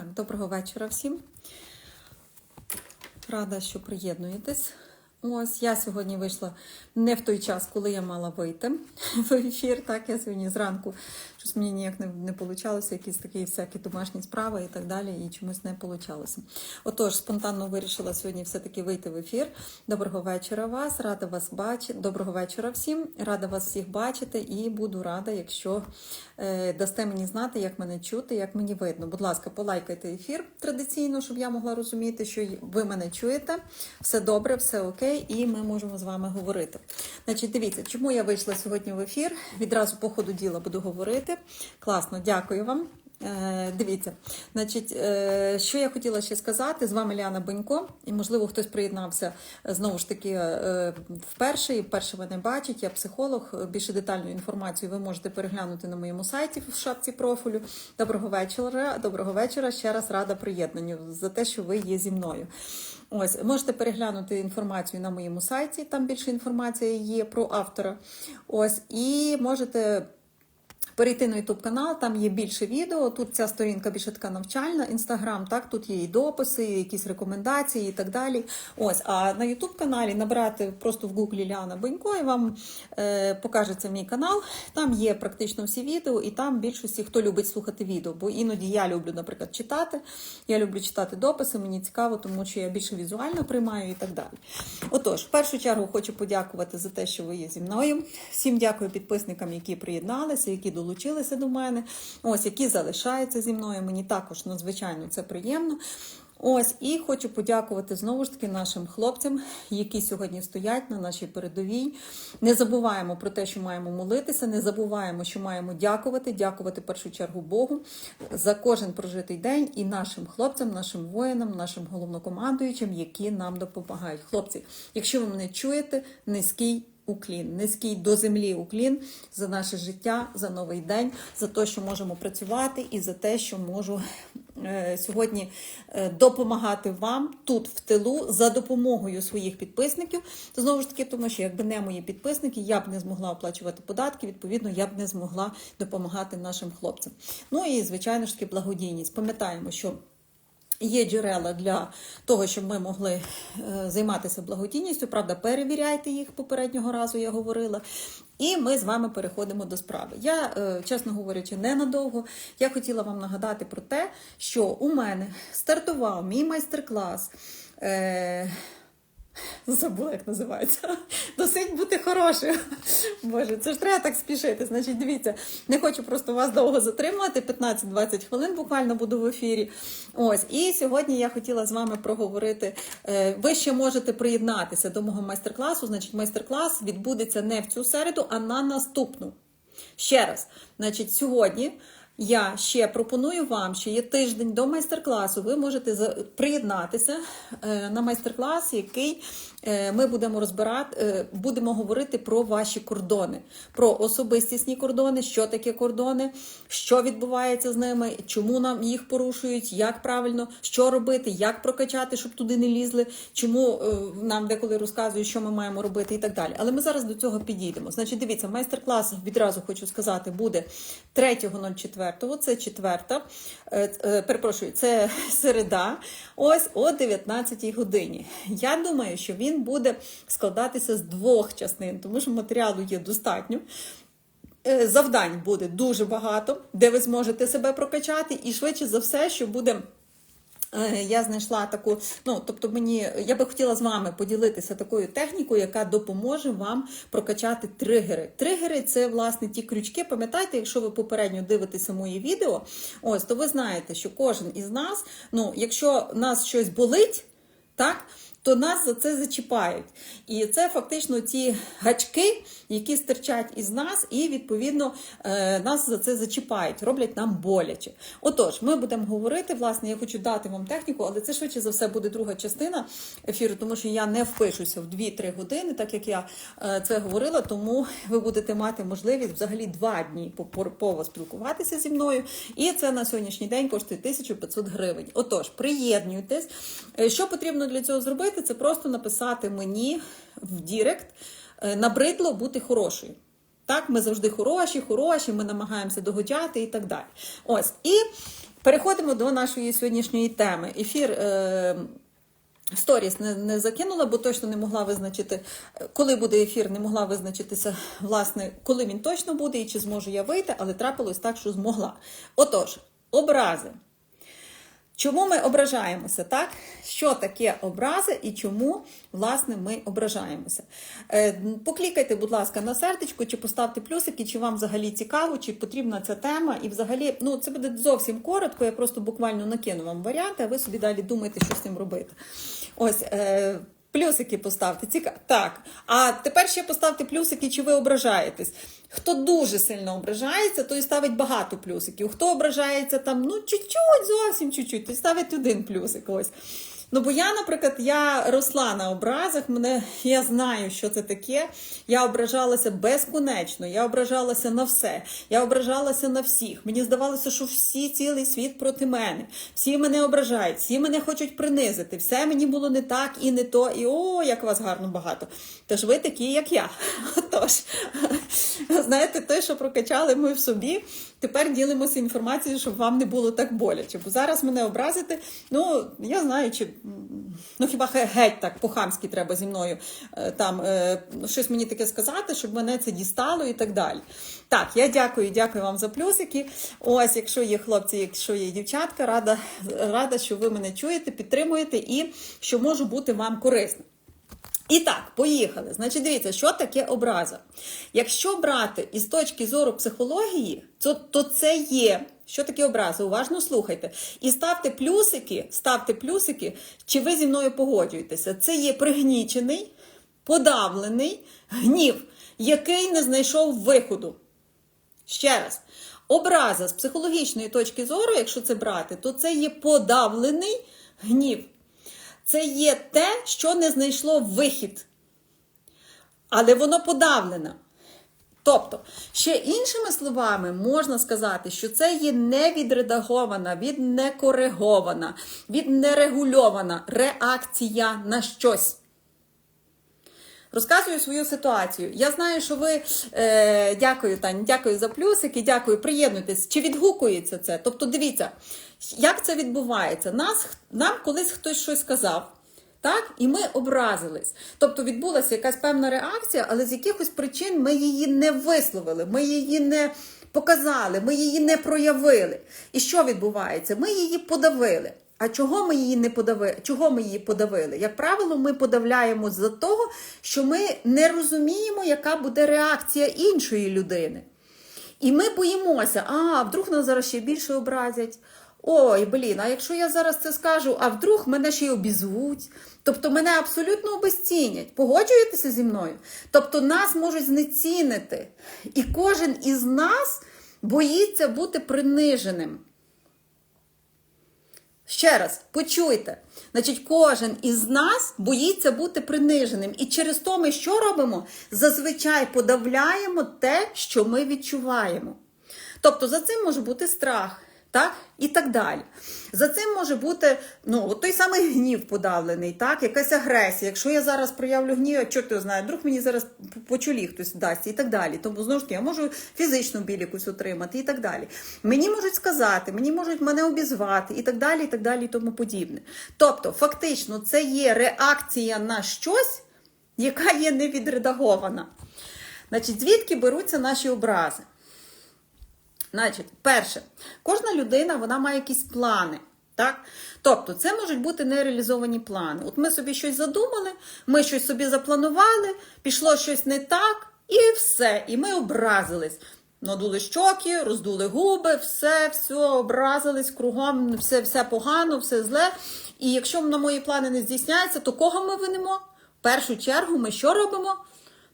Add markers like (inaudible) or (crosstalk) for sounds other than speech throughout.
Так, доброго вечора всім. Рада, що приєднуєтесь. Ось я сьогодні вийшла не в той час, коли я мала вийти (laughs) в ефір. Так, я сьогодні зранку щось мені ніяк не, не вийшло, якісь такі всякі домашні справи і так далі, і чомусь не вийшло. Отож, спонтанно вирішила сьогодні все-таки вийти в ефір. Доброго вечора вас, рада вас бачити. Доброго вечора всім. Рада вас всіх бачити і буду рада, якщо е, дасте мені знати, як мене чути, як мені видно. Будь ласка, полайкайте ефір традиційно, щоб я могла розуміти, що ви мене чуєте. Все добре, все окей, і ми можемо з вами говорити. Значить, дивіться, чому я вийшла сьогодні в ефір. Відразу по ходу діла буду говорити. Класно, дякую вам. Е, Дивіться, значить, е, що я хотіла ще сказати, з вами Ліана Бонько, і можливо хтось приєднався е, знову ж таки вперше, і вперше мене бачить. Я психолог. Більше детальну інформацію ви можете переглянути на моєму сайті в шапці профілю. Доброго вечора. Доброго вечора. Ще раз рада приєднанню за те, що ви є зі мною. Ось можете переглянути інформацію на моєму сайті. Там більше інформації є про автора. Ось і можете. Перейти на YouTube канал, там є більше відео. Тут ця сторінка більше така навчальна, інстаграм, так, тут є і дописи, і якісь рекомендації і так далі. Ось, а на YouTube каналі набирати просто в гуглі Ліана Бенько, і вам е, покажеться мій канал. Там є практично всі відео, і там більшості хто любить слухати відео. Бо іноді я люблю, наприклад, читати. Я люблю читати дописи, мені цікаво, тому що я більше візуально приймаю і так далі. Отож, в першу чергу хочу подякувати за те, що ви є зі мною. Всім дякую підписникам, які приєдналися, які долучилися до мене, ось які залишаються зі мною. Мені також надзвичайно це приємно. Ось і хочу подякувати знову ж таки нашим хлопцям, які сьогодні стоять на нашій передовій. Не забуваємо про те, що маємо молитися, не забуваємо, що маємо дякувати, дякувати в першу чергу Богу за кожен прожитий день і нашим хлопцям, нашим воїнам, нашим головнокомандуючим, які нам допомагають. Хлопці, якщо ви мене чуєте, низький уклін, низький до землі уклін за наше життя, за новий день, за те, що можемо працювати, і за те, що можу е, сьогодні е, допомагати вам тут в тилу за допомогою своїх підписників. Знову ж таки, тому що якби не мої підписники, я б не змогла оплачувати податки. Відповідно, я б не змогла допомагати нашим хлопцям. Ну і звичайно ж таки благодійність. Пам'ятаємо, що. Є джерела для того, щоб ми могли е, займатися благодійністю. Правда, перевіряйте їх попереднього разу, я говорила. І ми з вами переходимо до справи. Я, е, чесно говорячи, ненадовго. Я хотіла вам нагадати про те, що у мене стартував мій майстер-клас. Забула, як називається. Досить бути хорошою. Боже, це ж треба так спішити. Значить, дивіться, не хочу просто вас довго затримувати. 15-20 хвилин буквально буду в ефірі. Ось, і сьогодні я хотіла з вами проговорити. Е, Ви ще можете приєднатися до мого майстер-класу. Значить, майстер-клас відбудеться не в цю середу, а на наступну. Ще раз, значить, сьогодні. Я ще пропоную вам, що є тиждень до майстер-класу. Ви можете приєднатися е, на майстер-клас, який е, ми будемо розбирати, е, будемо говорити про ваші кордони, про особистісні кордони, що таке кордони, що відбувається з ними, чому нам їх порушують, як правильно, що робити, як прокачати, щоб туди не лізли, чому нам деколи розказують, що ми маємо робити, і так далі. Але ми зараз до цього підійдемо. Значить, дивіться, майстер-клас відразу хочу сказати, буде 3.04 це четверта, перепрошую, це середа, ось о 19 годині. Я думаю, що він буде складатися з двох частин, тому що матеріалу є достатньо. Завдань буде дуже багато, де ви зможете себе прокачати, і швидше за все, що буде. Я знайшла таку, ну тобто, мені я би хотіла з вами поділитися такою технікою, яка допоможе вам прокачати тригери. Тригери це власне ті крючки. Пам'ятаєте, якщо ви попередньо дивитеся мої відео, ось то ви знаєте, що кожен із нас, ну якщо нас щось болить, так то нас за це зачіпають. І це фактично ті гачки, які стирчать із нас, і, відповідно, нас за це зачіпають, роблять нам боляче. Отож, ми будемо говорити, власне, я хочу дати вам техніку, але це швидше за все буде друга частина ефіру, тому що я не впишуся в 2-3 години, так як я це говорила, тому ви будете мати можливість взагалі два дні поспілкуватися зі мною. І це на сьогоднішній день коштує 1500 гривень. Отож, приєднуйтесь. Що потрібно для цього зробити? Це просто написати мені в Дірект, набридло бути хорошою. Так, ми завжди хороші, хороші, ми намагаємося догодяти і так далі. Ось і переходимо до нашої сьогоднішньої теми. Ефір. Е- Сторіс не, не закинула, бо точно не могла визначити, е, коли буде ефір, не могла визначитися, власне, коли він точно буде і чи зможу я вийти, але трапилось так, що змогла. Отож, образи. Чому ми ображаємося, так? Що таке образи і чому, власне, ми ображаємося? Е, Поклікайте, будь ласка, на сердечко, чи поставте плюсики, чи вам взагалі цікаво, чи потрібна ця тема. І взагалі, ну це буде зовсім коротко, я просто буквально накину вам варіанти, а ви собі далі думаєте, що з цим робити. Ось. Плюсики поставте. Ціка... Так. А тепер ще поставте плюсики, чи ви ображаєтесь. Хто дуже сильно ображається, той ставить багато плюсиків. Хто ображається там, ну, чуть-чуть, зовсім чуть-чуть, той ставить один плюсик. Ось. Ну, бо я, наприклад, я росла на образах, мене я знаю, що це таке. Я ображалася безконечно, я ображалася на все, я ображалася на всіх. Мені здавалося, що всі цілий світ проти мене, всі мене ображають, всі мене хочуть принизити. Все мені було не так і не то, і о, як вас гарно багато. Тож ви такі, як я. (laughs) Тож, знаєте, те, що прокачали ми в собі. Тепер ділимося інформацією, щоб вам не було так боляче. Бо зараз мене образити, ну я знаю, чи ну хіба геть так по-хамськи треба зі мною е, там е, щось мені таке сказати, щоб мене це дістало і так далі. Так, я дякую, дякую вам за плюсики. Ось, якщо є хлопці, якщо є дівчатка, рада, рада, що ви мене чуєте, підтримуєте і що можу бути вам корисним. І так, поїхали. Значить, дивіться, що таке образа. Якщо брати із точки зору психології, то, то це є. Що таке образа? Уважно слухайте. І ставте плюсики, ставте плюсики, чи ви зі мною погоджуєтеся. Це є пригнічений, подавлений гнів, який не знайшов виходу. Ще раз. Образа з психологічної точки зору, якщо це брати, то це є подавлений гнів. Це є те, що не знайшло вихід. Але воно подавлено. Тобто, ще іншими словами, можна сказати, що це є невідредагована, віднекоригована, віднерегульована реакція на щось. Розказую свою ситуацію. Я знаю, що ви е, дякую, Тань, дякую за плюсики, дякую, приєднуйтесь. Чи відгукується це? Тобто, дивіться, як це відбувається. Нас, Нам колись хтось щось сказав. Так, і ми образились. Тобто відбулася якась певна реакція, але з якихось причин ми її не висловили, ми її не показали, ми її не проявили. І що відбувається? Ми її подавили. А чого ми її не подавили? Чого ми її подавили? Як правило, ми подавляємо за того, що ми не розуміємо, яка буде реакція іншої людини. І ми боїмося, а вдруг нас зараз ще більше образять. Ой, блін, а якщо я зараз це скажу, а вдруг мене ще й обізвуть, тобто мене абсолютно обезцінять. Погоджуєтеся зі мною? Тобто нас можуть знецінити. І кожен із нас боїться бути приниженим. Ще раз, почуйте. Значить, кожен із нас боїться бути приниженим. І через то ми що робимо? Зазвичай подавляємо те, що ми відчуваємо. Тобто за цим може бути страх. Так? І так далі. За цим може бути ну, от той самий гнів подавлений, так? якась агресія. Якщо я зараз проявлю гнів, що ти знає, вдруг мені зараз по чолі хтось дасть і так далі. Тому знову ж таки, я можу фізичну біль якусь отримати і так далі. Мені можуть сказати, мені можуть мене обізвати і так далі, і так далі, і тому подібне. Тобто, фактично, це є реакція на щось, яка є невідредагована. Значить, звідки беруться наші образи? Значить, перше, кожна людина вона має якісь плани. Так? Тобто, це можуть бути нереалізовані плани. От ми собі щось задумали, ми щось собі запланували, пішло щось не так, і все. І ми образились. Надули щоки, роздули губи, все, все, образились кругом, все все погано, все зле. І якщо на мої плани не здійсняються, то кого ми винемо? В першу чергу ми що робимо?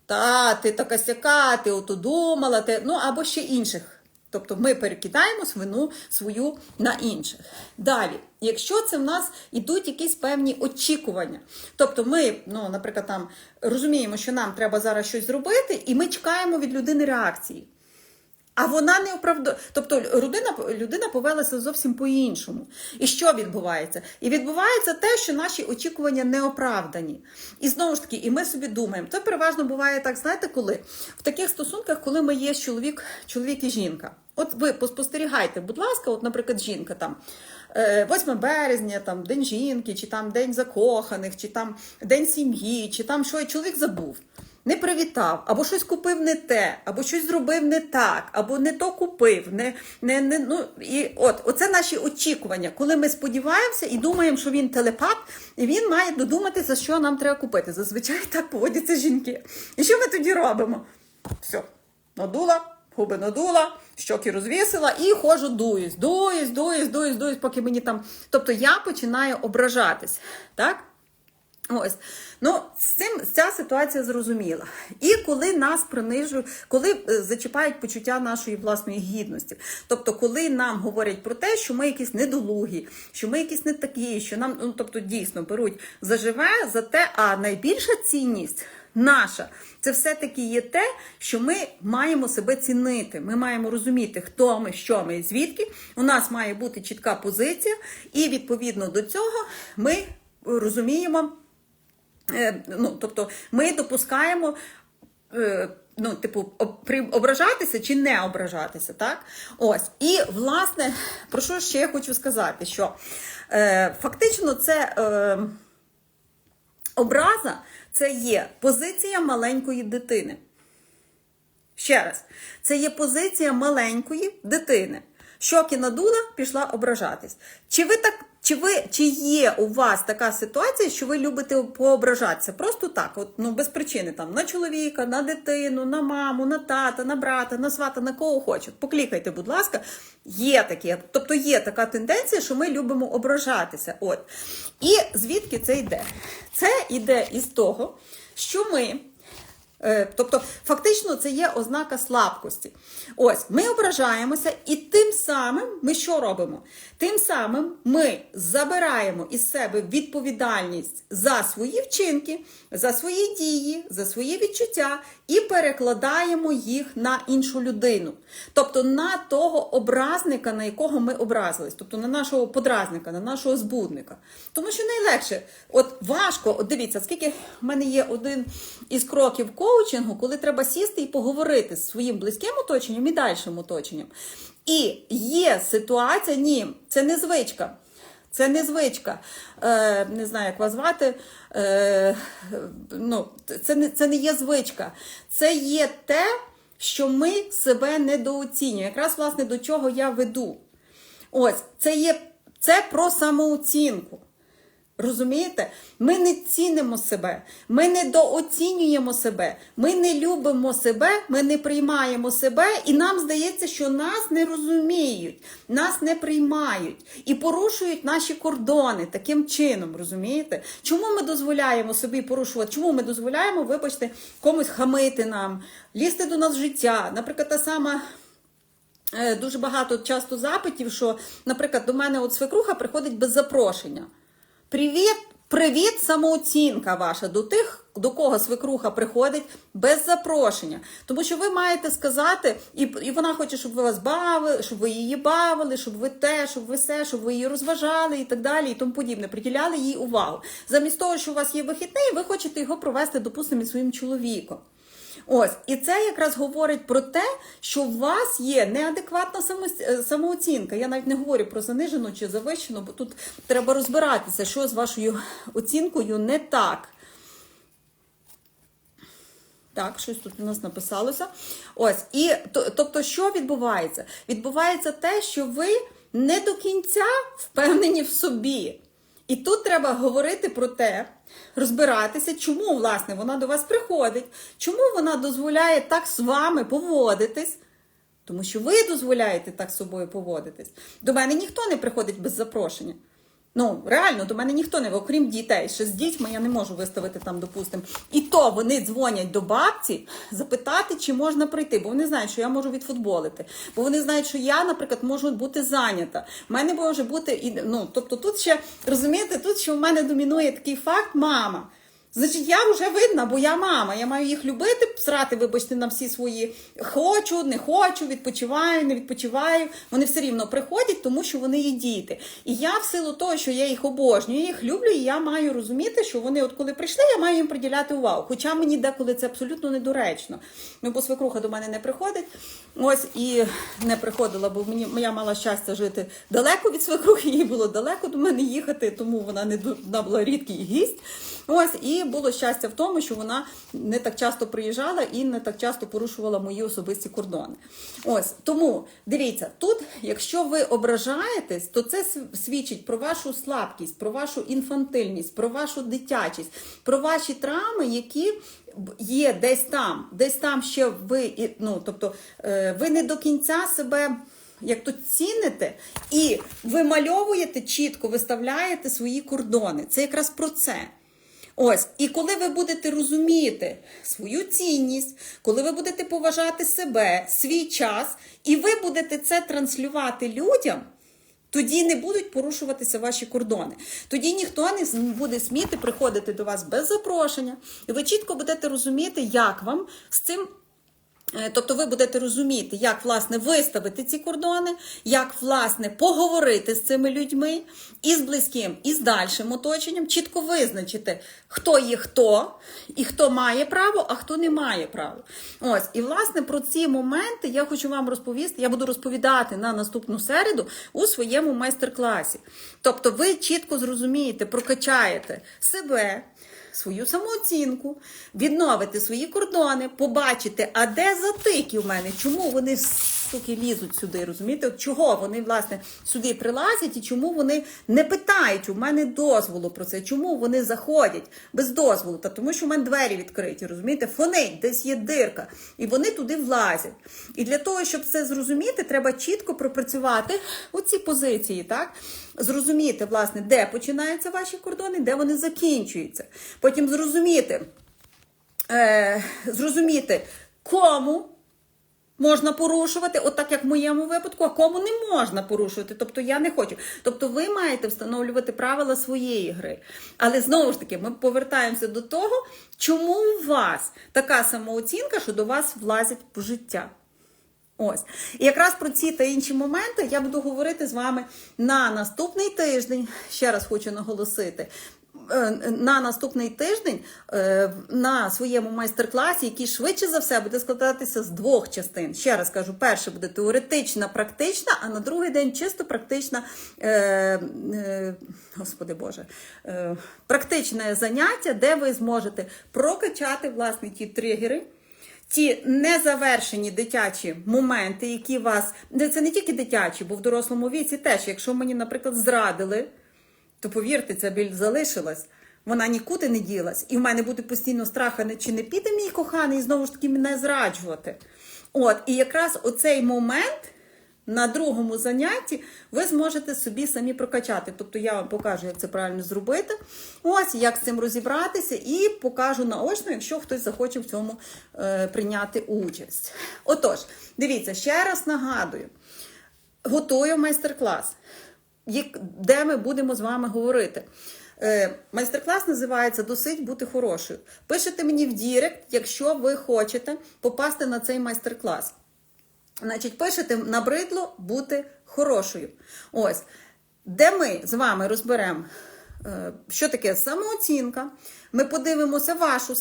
Та, ти така сяка, ти ото думала, ти... ну або ще інших. Тобто ми перекидаємо вину свою на інших. Далі, якщо це в нас ідуть якісь певні очікування, тобто ми, ну, наприклад, там розуміємо, що нам треба зараз щось зробити, і ми чекаємо від людини реакції. А вона не оправдує. Тобто людина, людина повелася зовсім по-іншому. І що відбувається? І відбувається те, що наші очікування не оправдані. І знову ж таки, і ми собі думаємо, це переважно буває так, знаєте, коли? В таких стосунках, коли ми є чоловік, чоловік і жінка. От ви поспостерігайте, будь ласка, от, наприклад, жінка там. е, 8 березня, там День жінки, чи там День закоханих, чи там День сім'ї, чи там що і чоловік забув не привітав, або щось купив не те, або щось зробив не так, або не то купив. Не, не, не, ну, і от, Оце наші очікування, коли ми сподіваємося і думаємо, що він телепат, і він має додуматися, що нам треба купити. Зазвичай так поводяться жінки. І що ми тоді робимо? Все, надула, губи надула, щоки розвісила і ходжу дуюсь, дуюсь, дуюсь, дуюсь, дуюсь, поки мені там. Тобто я починаю ображатись. так? Ось, ну з цим ця ситуація зрозуміла. І коли нас принижують, коли е, зачіпають почуття нашої власної гідності, тобто, коли нам говорять про те, що ми якісь недолугі, що ми якісь не такі, що нам ну тобто дійсно беруть заживе за те, а найбільша цінність. Наша це все-таки є те, що ми маємо себе цінити. Ми маємо розуміти, хто ми, що ми, звідки. У нас має бути чітка позиція, і відповідно до цього ми розуміємо. Е, ну, тобто ми допускаємо. е, Ну, типу, ображатися чи не ображатися, так? Ось. І, власне, про що ще я хочу сказати? Що е, фактично це е, образа це є позиція маленької дитини. Ще раз, це є позиція маленької дитини. Щоки надула, пішла ображатись. Чи ви так, чи ви чи є у вас така ситуація, що ви любите поображатися? Просто так, от ну без причини там на чоловіка, на дитину, на маму, на тата, на брата, на свата, на кого хочуть. Поклікайте, будь ласка, є таке. Тобто є така тенденція, що ми любимо ображатися. От. І звідки це йде? Це йде із того, що ми. Е, Тобто, фактично, це є ознака слабкості. Ось, ми ображаємося, і тим самим ми що робимо? Тим самим ми забираємо із себе відповідальність за свої вчинки, за свої дії, за свої відчуття і перекладаємо їх на іншу людину. Тобто на того образника, на якого ми образились, тобто на нашого подразника, на нашого збудника. Тому що найлегше, от важко, от дивіться, скільки в мене є один із кроків коучингу, коли треба сісти і поговорити з своїм близьким оточенням і дальшим оточенням. І є ситуація, ні, це не звичка. Це не звичка. Е, не знаю, як вас звати. Е, ну, це, не, це не є звичка. Це є те, що ми себе недооцінюємо. Якраз, власне, до чого я веду. Ось, це є це про самооцінку. Розумієте? Ми не цінимо себе, ми недооцінюємо себе, ми не любимо себе, ми не приймаємо себе, і нам здається, що нас не розуміють, нас не приймають і порушують наші кордони таким чином. Розумієте? Чому ми дозволяємо собі порушувати? Чому ми дозволяємо, вибачте, комусь хамити нам, лізти до нас в життя? Наприклад, та сама. е, Дуже багато часто запитів, що, наприклад, до мене от свекруха приходить без запрошення. Привіт, привіт, самооцінка ваша до тих, до кого свекруха приходить без запрошення. Тому що ви маєте сказати, і, і вона хоче, щоб ви вас бавили, щоб ви її бавили, щоб ви те, щоб ви все, щоб ви її розважали і так далі, і тому подібне. Приділяли їй увагу. Замість того, що у вас є вихідний, ви хочете його провести, допустимо, із своїм чоловіком. Ось, і це якраз говорить про те, що у вас є неадекватна е, самооцінка. Я навіть не говорю про занижену чи завищену, бо тут треба розбиратися, що з вашою оцінкою не так. Так, щось тут у нас написалося. Ось, і тобто, що відбувається? Відбувається те, що ви не до кінця впевнені в собі. І тут треба говорити про те, розбиратися, чому власне вона до вас приходить, чому вона дозволяє так з вами поводитись. Тому що ви дозволяєте так з собою поводитись. До мене ніхто не приходить без запрошення. Ну, реально, до мене ніхто не, окрім дітей. Ще з дітьми я не можу виставити там, допустимо. І то вони дзвонять до бабці запитати, чи можна прийти, бо вони знають, що я можу відфутболити. Бо вони знають, що я, наприклад, можу бути зайнята. У мене може бути і ну, тобто, тут ще розумієте, тут ще в мене домінує такий факт, мама. Значить, я вже видна, бо я мама. Я маю їх любити, срати, вибачте, на всі свої хочу, не хочу, відпочиваю, не відпочиваю. Вони все рівно приходять, тому що вони є діти. І я в силу того, що я їх обожнюю, я їх люблю, і я маю розуміти, що вони, от коли прийшли, я маю їм приділяти увагу. Хоча мені деколи це абсолютно недоречно. Ну, бо свекруха до мене не приходить. Ось і не приходила, бо мені я мала щастя жити далеко від свекрухи, їй було далеко до мене їхати, тому вона не вона була рідкий гість. Ось і було щастя в тому, що вона не так часто приїжджала і не так часто порушувала мої особисті кордони. Ось тому дивіться, тут, якщо ви ображаєтесь, то це свідчить про вашу слабкість, про вашу інфантильність, про вашу дитячість, про ваші травми, які є десь там, десь там ще ви, ну тобто е, ви не до кінця себе. Як то ціните і вимальовуєте чітко, виставляєте свої кордони. Це якраз про це. Ось, і коли ви будете розуміти свою цінність, коли ви будете поважати себе, свій час, і ви будете це транслювати людям, тоді не будуть порушуватися ваші кордони. Тоді ніхто не буде сміти приходити до вас без запрошення, і ви чітко будете розуміти, як вам з цим Тобто ви будете розуміти, як власне виставити ці кордони, як власне поговорити з цими людьми і з близьким, і з дальшим оточенням, чітко визначити, хто є хто, і хто має право, а хто не має право. Ось, і власне про ці моменти я хочу вам розповісти. Я буду розповідати на наступну середу у своєму майстер-класі. Тобто, ви чітко зрозумієте, прокачаєте себе свою самооцінку, відновити свої кордони, побачити, а де затики в мене, чому вони суки лізуть сюди, розумієте? Чого вони власне сюди прилазять і чому вони не питають у мене дозволу про це, чому вони заходять без дозволу? Та тому, що в мене двері відкриті, розумієте? Фонить, десь є дирка, і вони туди влазять. І для того, щоб це зрозуміти, треба чітко пропрацювати оці позиції, так? Зрозуміти, власне, де починаються ваші кордони, де вони закінчуються. Потім зрозуміти, е, зрозуміти, кому можна порушувати, от так як в моєму випадку, а кому не можна порушувати. Тобто я не хочу. Тобто ви маєте встановлювати правила своєї гри. Але знову ж таки, ми повертаємося до того, чому у вас така самооцінка, що до вас влазять в життя. Ось. І якраз про ці та інші моменти я буду говорити з вами на наступний тиждень. Ще раз хочу наголосити. Е, На наступний тиждень е, на своєму майстер-класі, який швидше за все буде складатися з двох частин. Ще раз кажу, перше буде теоретична, практична, а на другий день чисто практична, е, господи Боже, практичне заняття, де ви зможете прокачати власне ті тригери ті незавершені дитячі моменти, які вас. Це не тільки дитячі, бо в дорослому віці теж, якщо мені, наприклад, зрадили, то повірте, ця біль залишилась. Вона нікуди не ділась. І в мене буде постійно страх, чи не піде мій коханий знову ж таки мене зраджувати. От, і якраз оцей момент на другому занятті ви зможете собі самі прокачати. Тобто я вам покажу, як це правильно зробити. Ось як з цим розібратися, і покажу наочно, якщо хтось захоче в цьому е, прийняти участь. Отож, дивіться, ще раз нагадую: готую майстер-клас, де ми будемо з вами говорити. Е, Майстер-клас називається Досить бути хорошою. Пишете мені в Дірект, якщо ви хочете попасти на цей майстер-клас. Значить, пишете набридло бути хорошою. Ось, де ми з вами розберемо, що таке самооцінка. Ми подивимося вашу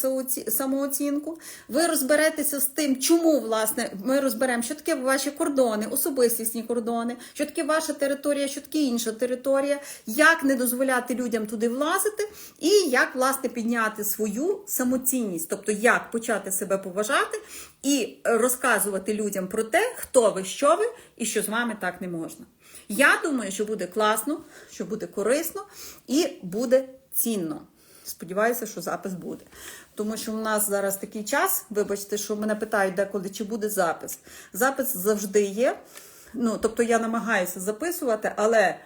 самооцінку. Ви розберетеся з тим, чому власне ми розберемо, що таке ваші кордони, особистісні кордони, що таке ваша територія, що таке інша територія, як не дозволяти людям туди влазити, і як власне підняти свою самоцінність, тобто як почати себе поважати і розказувати людям про те, хто ви, що ви і що з вами так не можна. Я думаю, що буде класно, що буде корисно і буде цінно. Сподіваюся, що запис буде. Тому що у нас зараз такий час, вибачте, що мене питають деколи, чи буде запис. Запис завжди є. Ну, тобто я намагаюся записувати, але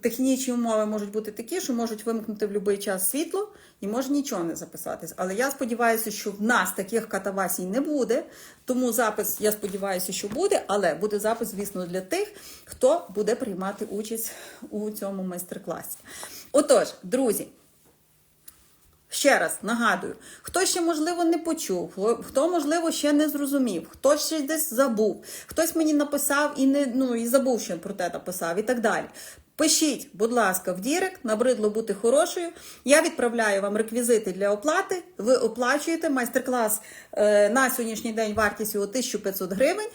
технічні умови можуть бути такі, що можуть вимкнути в будь-який час світло і може нічого не записатись. Але я сподіваюся, що в нас таких катавасій не буде. Тому запис, я сподіваюся, що буде, але буде запис, звісно, для тих, хто буде приймати участь у цьому майстер-класі. Отож, друзі. Ще раз нагадую, хто ще, можливо, не почув, хто- можливо, ще не зрозумів, хто ще десь забув, хтось мені написав і не ну і забув, що про те написав, і так далі. Пишіть, будь ласка, в Дірект, набридло бути хорошою. Я відправляю вам реквізити для оплати. Ви оплачуєте майстер-клас е, на сьогоднішній день вартістю 1500 гривень.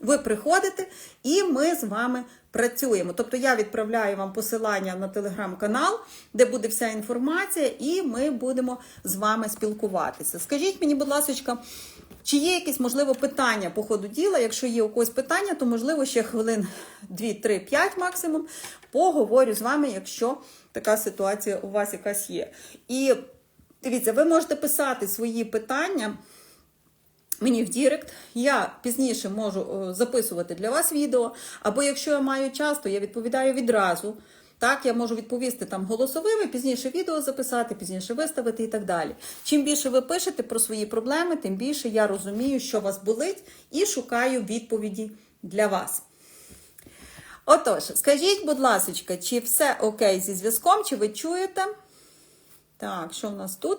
Ви приходите, і ми з вами працюємо. Тобто я відправляю вам посилання на телеграм-канал, де буде вся інформація, і ми будемо з вами спілкуватися. Скажіть мені, будь ласка, чи є якісь, можливо, питання по ходу діла? Якщо є у когось питання, то можливо ще хвилин 2, 3, 5 максимум поговорю з вами, якщо така ситуація у вас якась є. І дивіться, ви можете писати свої питання мені в Дірект. Я пізніше можу е, записувати для вас відео, або якщо я маю час, то я відповідаю відразу. Так, я можу відповісти там голосовими, пізніше відео записати, пізніше виставити і так далі. Чим більше ви пишете про свої проблеми, тим більше я розумію, що вас болить, і шукаю відповіді для вас. Отож, скажіть, будь ласка, чи все окей зі зв'язком, чи ви чуєте? Так, що в нас тут?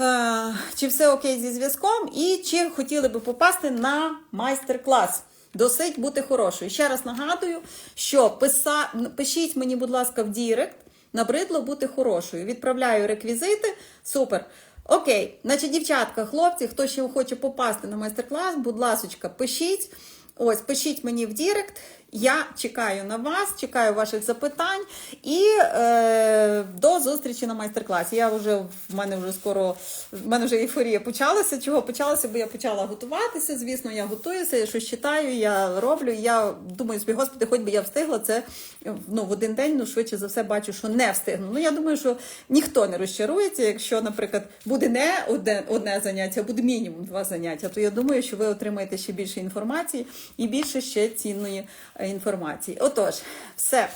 Е, чи все окей зі зв'язком, і чи хотіли би попасти на майстер-клас. Досить бути хорошою. Ще раз нагадую, що писа... пишіть мені, будь ласка, в Дірект, набридло бути хорошою. Відправляю реквізити. Супер. Окей, значить, дівчатка, хлопці, хто ще хоче попасти на майстер-клас, будь ласка, пишіть. Ось, пишіть мені в Дірект. Я чекаю на вас, чекаю ваших запитань і е, до зустрічі на майстер-класі. Я вже в мене вже скоро в мене вже ейфорія почалася. Чого почалася? Бо я почала готуватися. Звісно, я готуюся, я щось читаю, я роблю. Я думаю, собі, господи, хоч би я встигла це ну, в один день, ну швидше за все бачу, що не встигну. Ну я думаю, що ніхто не розчарується, якщо, наприклад, буде не одне, одне заняття, а буде мінімум два заняття, то я думаю, що ви отримаєте ще більше інформації і більше ще цінної е, інформації. Отож, все.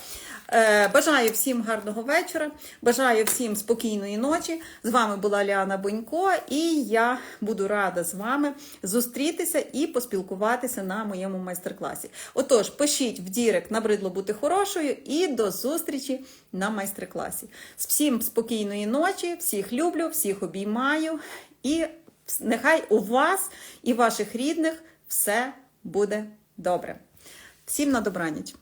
Е, Бажаю всім гарного вечора, бажаю всім спокійної ночі. З вами була Ліана Бонько, і я буду рада з вами зустрітися і поспілкуватися на моєму майстер-класі. Отож, пишіть в Дірект, набридло бути хорошою, і до зустрічі на майстер-класі. Всім спокійної ночі, всіх люблю, всіх обіймаю, і нехай у вас і ваших рідних все буде добре. Всім на добраніч!